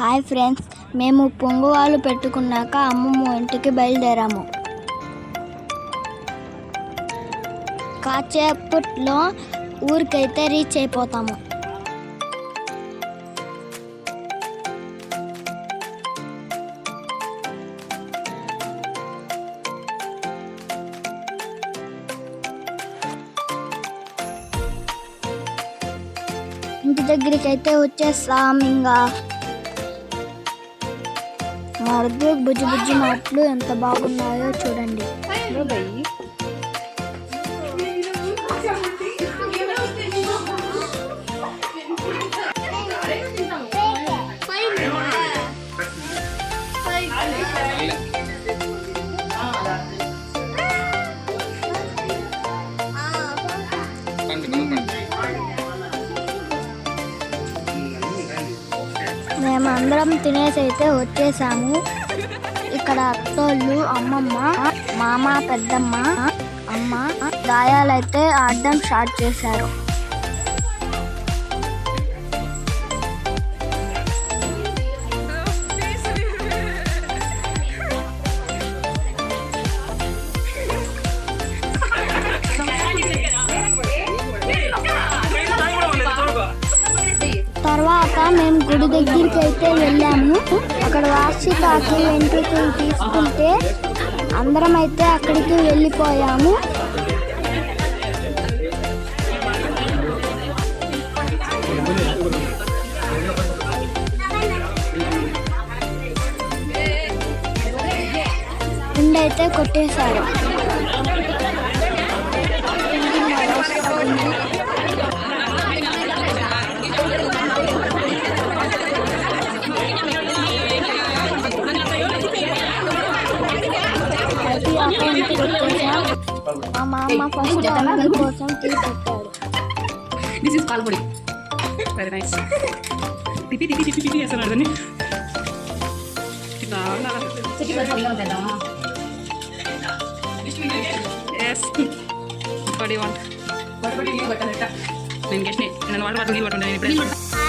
Hi friends మేము పొంగువాలు పెట్టుకున్నాక అమ్మమ్మ ఇంటికి బయలుదేరాము. కాసేపట్లో ఊరికైతే రీచ్ అయిపోతాము. ఇంటి దగ్గరికి అయితే వచ్చేస్తాం ఇంకా. మరుగు బుజ్జి బుజ్జి మాటలు ఎంత బాగున్నాయో చూడండి. మేము అందరం తినేసి అయితే వచ్చేసాము. ఇక్కడ అత్తోళ్ళు అమ్మమ్మ మామ పెద్దమ్మ అమ్మ గాయాలైతే ఆడడం స్టార్ట్ చేశారు. తర్వాత మేము గుడి దగ్గరికి అయితే వెళ్ళాము. అక్కడ వార్షికాకి వెంట్రుకలు తీసుకుంటే అందరం అయితే అక్కడికి వెళ్ళిపోయాము. అయితే కొట్టేశారు. మా మామ ఫస్ట్ అందరి కోసం టీ పెట్టాడు దిస్ ఇస్ పాల్పొడి వెరీ నైస్ తిప్పి తిప్పి తిప్పి తిప్పి చేస్తున్నాడు దాన్ని ఎస్ వాట్ యూ వాంట్ నేను గెస్ట్ నేను వాటర్ బాటిల్ నీళ్ళు పట్టుకుంటాను నేను ఇప్పుడే